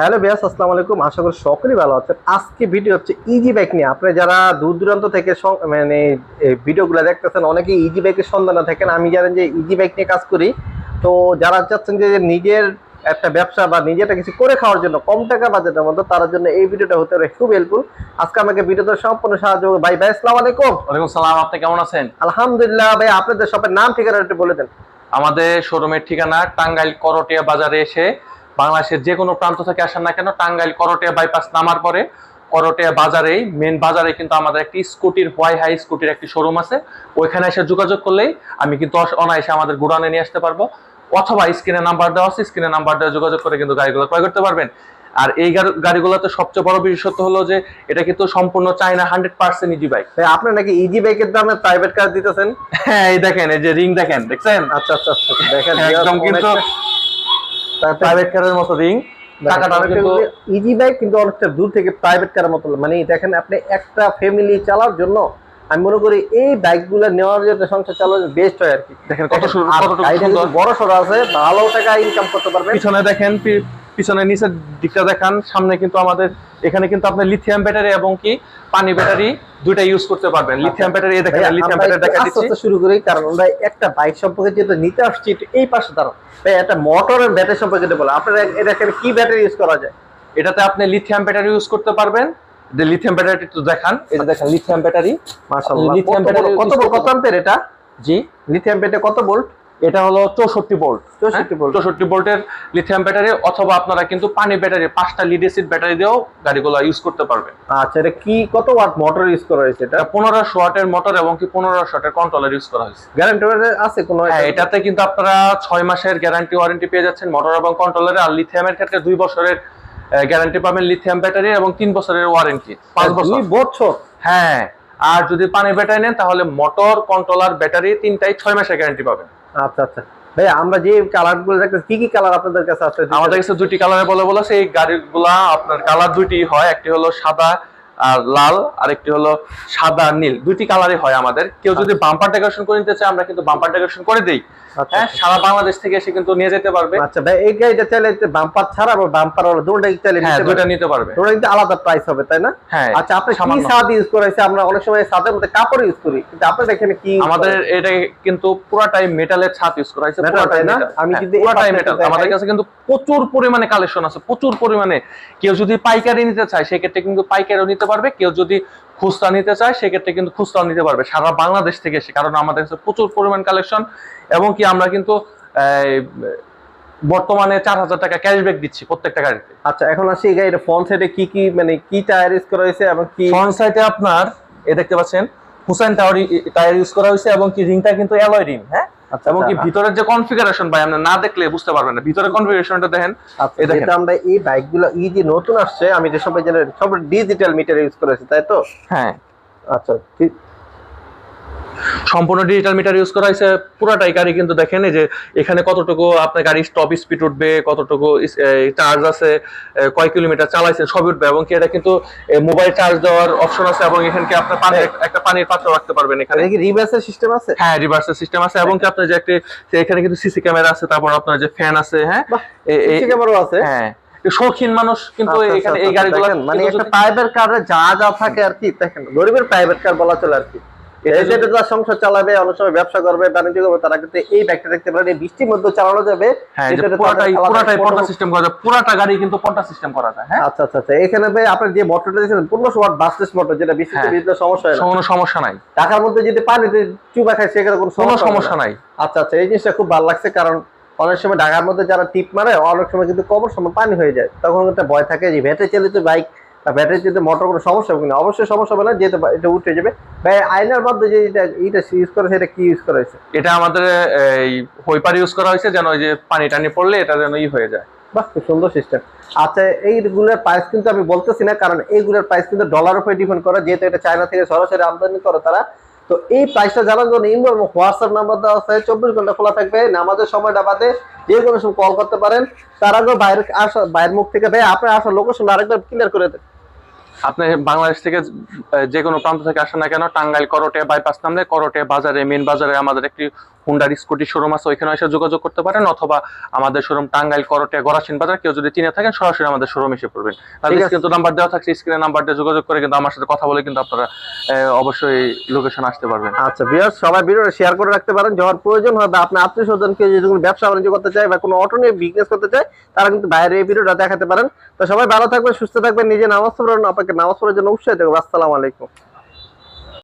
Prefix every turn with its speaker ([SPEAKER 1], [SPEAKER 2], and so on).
[SPEAKER 1] Hello বিয়াস আসসালামু আলাইকুম। আশা করি সকলেই ভালো আছেন। আজকে ভিডিও হচ্ছে ইজি বাইক নিয়ে। আপনারা যারা দূর দূরান্ত থেকে মানে এই ভিডিওগুলো দেখতেছেন অনেকে ইজি বাইকের সন্ধানে থাকেন। আমি জানেন যে ইজি বাইক নিয়ে কাজ করি। তো যারা চাচ্ছেন যে নিজের একটা ব্যবসা বা নিজেটা কিছু করে খাওয়ার জন্য কম টাকা বাজেটের মধ্যে তার জন্য এই ভিডিওটা হতে পারে খুব হেল্পফুল আজকে আমাকে ভিডিওতে সম্পূর্ণ সাহায্য করবে। ভাই ভাই আসসালামু আলাইকুম।
[SPEAKER 2] ওয়ালাইকুম সালাম আপনি কেমন আছেন?
[SPEAKER 1] আলহামদুলিল্লাহ ভাই আপনাদের সবার নাম ঠিকানা একটু বলে দেন।
[SPEAKER 2] আমাদের শোরুমের ঠিকানা টাঙ্গাইল করটিয়া বাজারে এসে বাংলাদেশের যে কোনো প্রান্ত থেকে আসেন না কেন টাঙ্গাইল করটিয়া বাইপাস নামার পরে করটিয়া বাজারেই মেন বাজারে কিন্তু আমাদের একটি স্কুটির হোয়াই হাই স্কুটির একটি শোরুম আছে। ওইখানে এসে যোগাযোগ করলেই আমি কিন্তু অনায়াসে আমাদের গোডাউনে নিয়ে আসতে পারব। অথবা স্ক্রিনে নাম্বার দেওয়া আছে স্ক্রিনে নাম্বার দেওয়া যোগাযোগ করে কিন্তু গাড়িগুলো ক্রয় করতে পারবেন। আর এই গাড়ি- গাড়িগুলোতে সবচেয়ে বড় বিশেষত্ব হলো যে এটা কিন্তু সম্পূর্ণ China hundred percent easy bike
[SPEAKER 1] ভাই আপনি নাকি ইজি বাইকের দামে প্রাইভেট কার দিতেছেন?
[SPEAKER 2] হ্যাঁ এই দেখেন এই যে রিং দেখেন দেখছেন?
[SPEAKER 1] আচ্ছা আচ্ছা আচ্ছা দেখেন
[SPEAKER 2] একদম কিন্তু প্রাইভেট কারের মতো রিং টাকাটা কিন্তু
[SPEAKER 1] ইজি বাইক কিন্তু অনেকটা দূর থেকে প্রাইভেট কারের মতো। মানে দেখেন আপনি একটা ফ্যামিলি চালার জন্য আমি মনে করি এই বাইকগুলো নেওয়ার জন্য সংসার চালানো বেস্ট হয় আর কি।
[SPEAKER 2] দেখেন কত
[SPEAKER 1] বড় সড়ো আছে ভালো টাকা ইনকাম করতে পারবেন।
[SPEAKER 2] পিছনে দেখেন পিছনে নিচের দিকটা দেখান সামনে কিন্তু আমাদের এখানে কিন্তু আপনি লিথিয়াম ব্যাটারি এবং কি পানি ব্যাটারি দুইটা ইউজ করতে পারবেন। লিথিয়াম ব্যাটারি এই দেখেন লিথিয়াম ব্যাটারি দেখা দিচ্ছি।
[SPEAKER 1] শুরু করি কারণ আমরা একটা বাইক সম্পর্কে যেটা নিতে আসছি এই পাশে দাঁড়ান। ভাই একটা মোটরের ব্যাটারি সম্পর্কে যেটা বলো আপনারা এটা কি ব্যাটারি ইউজ করা যায়।
[SPEAKER 2] এটাতে আপনি লিথিয়াম ব্যাটারি ইউজ করতে পারবেন। যে লিথিয়াম ব্যাটারি একটু দেখান। এই যে দেখেন লিথিয়াম ব্যাটারি
[SPEAKER 1] মাশাআল্লাহ
[SPEAKER 2] লিথিয়াম ব্যাটারি
[SPEAKER 1] কত কত অ্যাম্পিয়ার এটা?
[SPEAKER 2] জি।
[SPEAKER 1] লিথিয়াম ব্যাটারি কত ভোল্ট
[SPEAKER 2] এটা হলো চৌষট্টি ভোল্ট
[SPEAKER 1] 64 ভোল্ট।
[SPEAKER 2] চৌষট্টি ভোল্টের লিথিয়াম ব্যাটারি অথবা আপনারা কিন্তু পানি ব্যাটারি পাঁচটা লিড এসিড ব্যাটারি দিয়েও গাড়িগুলো ইউজ করতে পারবেন।
[SPEAKER 1] আচ্ছা এটা কি কত ওয়াট মোটর ইউজ করা হয়েছে এটা?
[SPEAKER 2] পনেরোশো ওয়াটের মোটর এবং কি পনেরোশো ওয়াটের কন্ট্রোলার ইউজ করা হয়েছে।
[SPEAKER 1] গ্যারান্টি আছে কোনো?
[SPEAKER 2] হ্যাঁ এটাতে কিন্তু আপনারা ছয় মাসের গ্যারান্টি ওয়ারেন্টি পেয়ে যাচ্ছেন মোটর এবং কন্ট্রোলারে আর লিথিয়ামের ক্ষেত্রে দুই বছরের গ্যারান্টি পাবেন লিথিয়াম ব্যাটারি এবং তিন বছরের ওয়ারেন্টি পাঁচ বছর।
[SPEAKER 1] বছর?
[SPEAKER 2] হ্যাঁ আর যদি পানি ব্যাটারি নেন তাহলে মোটর কন্ট্রোলার ব্যাটারি তিনটাই ছয় মাসের গ্যারান্টি পাবেন।
[SPEAKER 1] আচ্ছা আচ্ছা। ভাই, আমরা যে কালারগুলো দেখতেছি, কি কি কালার আপনাদের কাছে আছে?
[SPEAKER 2] আমাদের কাছে দুটি কালারে বলে বলেছে সেই গাড়িগুলা আপনার কালার দুটি হয়। একটি হলো সাদা আর লাল আর একটি হলো সাদা নীল। দুইটি কালারই হয় আমাদের। কেউ যদি বাম্পার ডেকোরেশন করে নিতে চায় আমরা কিন্তু বাম্পার ডেকোরেশন করে দিই।
[SPEAKER 1] আচ্ছা,
[SPEAKER 2] হ্যাঁ সারা বাংলাদেশ থেকে এসে কিন্তু নিয়ে যেতে পারবে।
[SPEAKER 1] আচ্ছা ভাই এই গাড়িটা চাইলে বাম্পার ছাড়া বা বাম্পার হলো দুটোটাই চাইলে
[SPEAKER 2] হ্যাঁ
[SPEAKER 1] পারবেন
[SPEAKER 2] নিতে পারবে।
[SPEAKER 1] দুটো কিন্তু আলাদা প্রাইস হবে তাই না?
[SPEAKER 2] হ্যাঁ
[SPEAKER 1] আচ্ছা আপনি কি। সাদ ইউজ করেছে আমরা অনেক সময় সাদের মধ্যে কাপড় ইউজ করি কিন্তু আপনাদের এখানে কি
[SPEAKER 2] আমাদের এটা কিন্তু পুরাটাই মেটালের ছাদ ইউজ করা হয়েছে পুরাটাই
[SPEAKER 1] না? আমি এই
[SPEAKER 2] পুরাটাই মেটাল আমাদের কাছে কিন্তু প্রচুর পরিমাণে কালেকশন আছে প্রচুর পরিমাণে। কেউ যদি পাইকারি নিতে চায় সেক্ষেত্রে কিন্তু পাইকারিও নিতে পারবে। কেউ যদি খুচরা নিতে চায় সেক্ষেত্রে কিন্তু খুচরাও নিতে পারবে। সারা বাংলাদেশ থেকে এসে কারণ আমাদের কাছে প্রচুর পরিমাণ কালেকশন এবং কি আমরা কিন্তু বর্তমানে চার হাজার টাকা ক্যাশব্যাক দিচ্ছি প্রত্যেকটা গাড়িতে।
[SPEAKER 1] আচ্ছা এখন আসি এই গাড়িটা ফ্রন্ট সাইডে কি কি মানে কি টায়ার ইউজ করা হয়েছে এবং কি
[SPEAKER 2] ফ্রন্ট সাইডে আপনার এ দেখতে পাচ্ছেন হুসাইন টাওয়ার টায়ার ইউজ করা হয়েছে এবং কি রিংটা কিন্তু অ্যালয় রিং হ্যাঁ? এবং কি
[SPEAKER 1] আচ্ছা।
[SPEAKER 2] ভিতরের যে কনফিগারেশন ভাই আপনি না দেখলে বুঝতে পারবেন না। ভিতরের কনফিগারেশনটা দেখেন
[SPEAKER 1] আচ্ছা
[SPEAKER 2] এই
[SPEAKER 1] আমরা এই বাইকগুলো এই যে নতুন আসছে আমি যে সবাই জানি সব ডিজিটাল মিটার ইউজ করেছি তাই তো?
[SPEAKER 2] হ্যাঁ।
[SPEAKER 1] আচ্ছা ঠিক
[SPEAKER 2] সম্পূর্ণ ডিজিটাল মিটার ইউজ করা হয়েছে। পুরাটাই গাড়ি কিন্তু দেখেন এই যে এখানে কতটুকু আপনার গাড়ি স্টপ স্পিড উঠবে কতটুকু চার্জ আছে কয় কিলোমিটার চালাইছেন সবই উঠবে এবং কি এটা কিন্তু মোবাইল চার্জ দেওয়ার অপশন আছে এবং এখানে কি আপনার পানি একটা পানির পাত্র রাখতে পারবেন এখানে।
[SPEAKER 1] কি রিভার্সের সিস্টেম আছে?
[SPEAKER 2] হ্যাঁ রিভার্সের সিস্টেম আছে এবং কি আপনার যে একটি এখানে কিন্তু সিসি ক্যামেরা আছে তারপর আপনার যে ফ্যান আছে হ্যাঁ?
[SPEAKER 1] সিসি ক্যামেরাও আছে।
[SPEAKER 2] হ্যাঁ শৌখিন মানুষ কিন্তু
[SPEAKER 1] আচ্ছা,
[SPEAKER 2] এখানে
[SPEAKER 1] আচ্ছা,
[SPEAKER 2] এই গাড়িগুলো
[SPEAKER 1] মানে একটা প্রাইভেট কারে যা যা থাকে আর কি দেখেন গরিবের প্রাইভেট কার বলা চলে আর কি। যেটা তার সংসার চালাবে অনেক সময় ব্যবসা করবে বাণিজ্য করবে তারা কিন্তু এই ব্যাগটা দেখতে পারেন বৃষ্টির মধ্যে চালানো যাবে।
[SPEAKER 2] হ্যাঁ পুরাটাই পর্দা সিস্টেম করা যায়। পুরাটা গাড়ি কিন্তু পর্দা সিস্টেম করা যায় হ্যাঁ?
[SPEAKER 1] আচ্ছা আচ্ছা আচ্ছা। এখানে ভাই যে মোটরটা দিয়েছেন পনেরোশো ওয়াট বাসলেস মোটর যেটা বৃষ্টিতে
[SPEAKER 2] হ্যাঁ।
[SPEAKER 1] সমস্যা হয়
[SPEAKER 2] কোনো সমস্যা নাই।
[SPEAKER 1] ঢাকার মধ্যে যদি পানিতে চুবা খায় সেখানে কোনো সমস্যা।
[SPEAKER 2] নাই।
[SPEAKER 1] আচ্ছা আচ্ছা এই জিনিসটা খুব ভালো লাগছে কারণ অনেক সময় ঢাকার মধ্যে যারা টিপ মারে অনেক সময় কিন্তু কবর সময় পানি হয়ে যায়। তখন একটা ভয় থাকে যে ব্যাটারি চালিত বাইক ব্যাটারি যদি মোটর কোনো সমস্যা হবে কিনা? অবশ্যই সমস্যা হবে না যেহেতু এটা উঠে যাবে। ভাই আয়নার মধ্যে যে এটা এটা ইউজ করা সেটা কি ইউজ করা হয়েছে?
[SPEAKER 2] এটা আমাদের এই হইপার ইউজ করা হয়েছে যেন ওই যে পানি টানি পড়লে এটা যেন ই হয়ে যায়।
[SPEAKER 1] বাহ খুব সুন্দর সিস্টেম আচ্ছা এইগুলোর প্রাইস কিন্তু আমি বলতেছি না কারণ এইগুলোর প্রাইস কিন্তু ডলার উপরে ডিপেন্ড করে যেহেতু এটা চায়না থেকে সরাসরি আমদানি করে তারা। তো এই প্রাইসটা জানার জন্য ইনবল হোয়াটসঅ্যাপ নাম্বার দেওয়া আছে, চব্বিশ ঘণ্টা খোলা থাকবে। নামাজের সময়টা বাদে যে কোনো সময় কল করতে পারেন। তার আগে বাইরে আসা বাইরের মুখ থেকে ভাই আপনার আসার লোকেশন আরেকবার ক্লিয়ার করে দেন।
[SPEAKER 2] আপনি বাংলাদেশ থেকে যে কোনো প্রান্ত থেকে আসেন না কেন, টাঙ্গাইল করোটে বাইপাস নামলে করোটে বাজারে মেন বাজারে আমাদের একটি হুন্ডার স্কুটি শোরুম আছে ওইখানে এসে যোগাযোগ করতে পারেন অথবা আমাদের শোরুম টাঙ্গাইল করটিয়া গরাসিন বাজার কেউ যদি চিনে থাকেন সরাসরি আমাদের শোরুম এসে পড়বেন। তাদের কিন্তু নাম্বার দেওয়া থাকছে স্ক্রিনে নাম্বার দিয়ে যোগাযোগ করে কিন্তু আমার সাথে কথা বলে কিন্তু আপনারা অবশ্যই লোকেশন আসতে পারবেন।
[SPEAKER 1] আচ্ছা বিয়ার সবাই ভিডিওটা শেয়ার করে রাখতে পারেন যখন প্রয়োজন হবে। আপনার আত্মীয় স্বজনকে যদি কোনো ব্যবসা বাণিজ্য করতে চায় বা কোনো অটো নিয়ে বিজনেস করতে চায় তারা কিন্তু বাইরে এই ভিডিওটা দেখাতে পারেন। তো সবাই ভালো থাকবেন সুস্থ থাকবেন নিজে নামাজ পড়ুন আপনাকে নামাজ পড়ার জন্য উৎসাহিত করব। আসসালামু আলাইকুম।